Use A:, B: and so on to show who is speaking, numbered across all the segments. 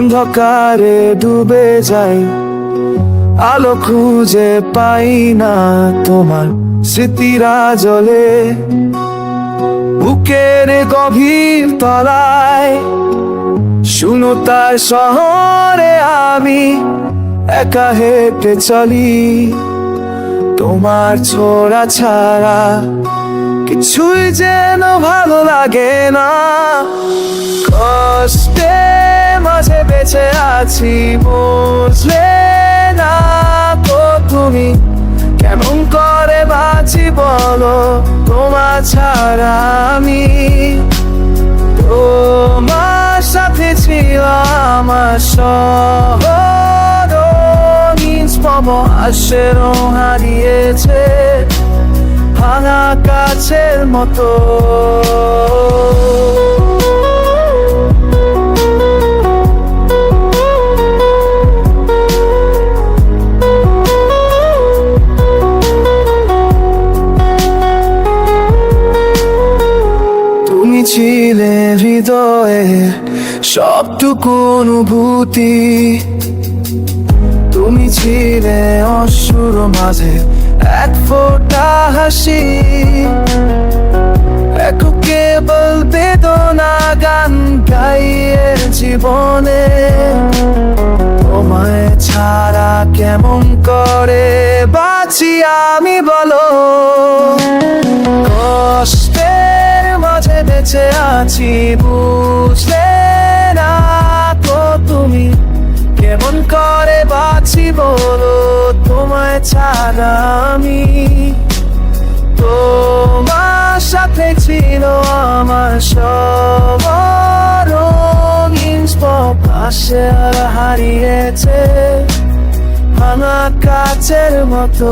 A: অন্ধকারে ডুবে যাই। আলো খুঁজে পাই না তোমার স্মৃতিরা জলে বুকের গভীর তলায় শুনো তার শহরে আমি একা হেঁটে চলি। তোমার ছোড়া ছাড়া কিছুই যেন ভালো লাগে না। কষ্টে মাঝে বেঁচে আছি, বুঝলে না তো তুমি? কেমন করে বাঁচি বলো? তোমার ছাড়া আমি তোমার সাথে ছিল আমার শহর নিষ্পম হারিয়েছে ভাঙা কাছের মতো। ছিলে হৃদয়ে সবটুকু অনুভূতি। তুমি ছিলে অসুর মাঝে এক ফোঁটা হাসি। এক কেবল বেদনা গান গাইয়ে জীবনে। তোমায় ছাড়া কেমন করে বাঁচি আমি বলো। বেঁচে আছি, বুঝলে না তো তুমি? কেমন করে বাঁচি বলো তোমায় ছাড়া আমি? তোমার সাথে ছিল আমার সব পাশে আর হারিয়েছে ভাঙা কাছের মতো।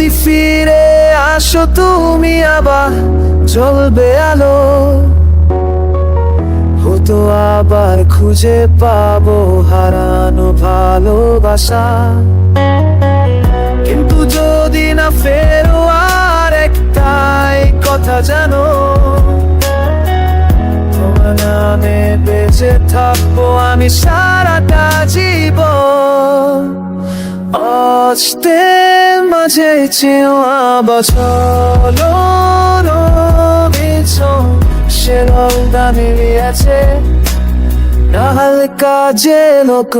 A: যদি ফিরে আসো তুমি আবার, জ্বলবে আলো। হতো আবার খুঁজে পাবো হারানো ভালোবাসা। কিন্তু যদি না ফেরো আর একটাই কথা জানো, তোমার নামে বেঁচে থাকব আমি সারাটা অস্তে মাঝে চিওয়া বছর সে রংটা মিলিয়েছে নাহাল কাজে লোক।